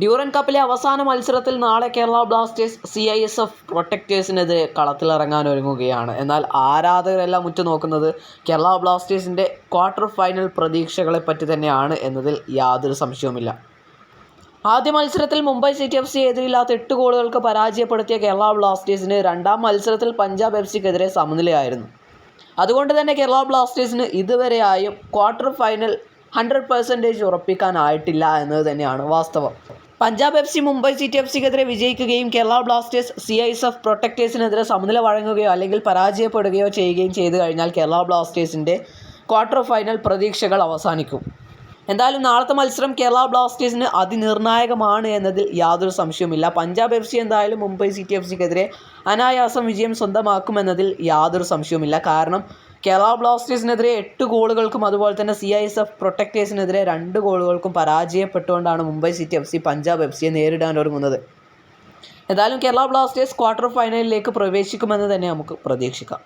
Durand കപ്പിലെ അവസാന മത്സരത്തിൽ നാളെ Kerala Blasters C I S F പ്രൊട്ടക്റ്റേഴ്സിനെതിരെ കളത്തിലിറങ്ങാൻ ഒരുങ്ങുകയാണ്. എന്നാൽ ആരാധകരെല്ലാം ഉറ്റുനോക്കുന്നത് കേരള ബ്ലാസ്റ്റേഴ്സിന്റെ ക്വാർട്ടർ ഫൈനൽ പ്രതീക്ഷകളെ പറ്റി തന്നെയാണ് എന്നതിൽ യാതൊരു സംശയവുമില്ല. ആദ്യ മത്സരത്തിൽ മുംബൈ സിറ്റി എഫ് സി എതിരില്ലാത്ത എട്ട് ഗോളുകൾക്ക് പരാജയപ്പെടുത്തിയ കേരള ബ്ലാസ്റ്റേഴ്സിന് രണ്ടാം മത്സരത്തിൽ പഞ്ചാബ് എഫ് സിക്കെതിരെ സമനിലയായിരുന്നു. അതുകൊണ്ട് തന്നെ കേരള ബ്ലാസ്റ്റേഴ്സിന് ഇതുവരെയായും ക്വാർട്ടർ ഫൈനൽ ഹൺഡ്രഡ് പെർസെന്റേജ് ഉറപ്പിക്കാനായിട്ടില്ല എന്നത് തന്നെയാണ് വാസ്തവം. Punjab F C Mumbai City F സിക്കെതിരെ വിജയിക്കുകയും Kerala Blasters C I S F പ്രൊട്ടക്ടേഴ്സിനെതിരെ സമനില വഴങ്ങുകയോ അല്ലെങ്കിൽ പരാജയപ്പെടുകയോ ചെയ്യുകയും ചെയ്തു കഴിഞ്ഞാൽ കേരള ബ്ലാസ്റ്റേഴ്സിന്റെ ക്വാർട്ടർ ഫൈനൽ പ്രതീക്ഷകൾ അവസാനിക്കും. എന്തായാലും നാളത്തെ മത്സരം കേരള ബ്ലാസ്റ്റേഴ്സിന് അതിനിർണായകമാണ് എന്നതിൽ യാതൊരു സംശയവുമില്ല. പഞ്ചാബ് എഫ് സി എന്തായാലും മുംബൈ സിറ്റി എഫ് സിക്കെതിരെ അനായാസം വിജയം സ്വന്തമാക്കുമെന്നതിൽ യാതൊരു സംശയവുമില്ല. കാരണം കേരള ബ്ലാസ്റ്റേഴ്സിനെതിരെ എട്ട് ഗോളുകൾക്കും അതുപോലെ തന്നെ സി ഐ എസ് എഫ് പ്രൊട്ടക്റ്റേഴ്സിനെതിരെ രണ്ട് ഗോളുകൾക്കും പരാജയപ്പെട്ടുകൊണ്ടാണ് Mumbai City F C Punjab F സിയെ നേരിടാൻ ഒരുങ്ങുന്നത് എന്തായാലും കേരള ബ്ലാസ്റ്റേഴ്സ് ക്വാർട്ടർ ഫൈനലിലേക്ക് പ്രവേശിക്കുമെന്ന് തന്നെ നമുക്ക് പ്രതീക്ഷിക്കാം.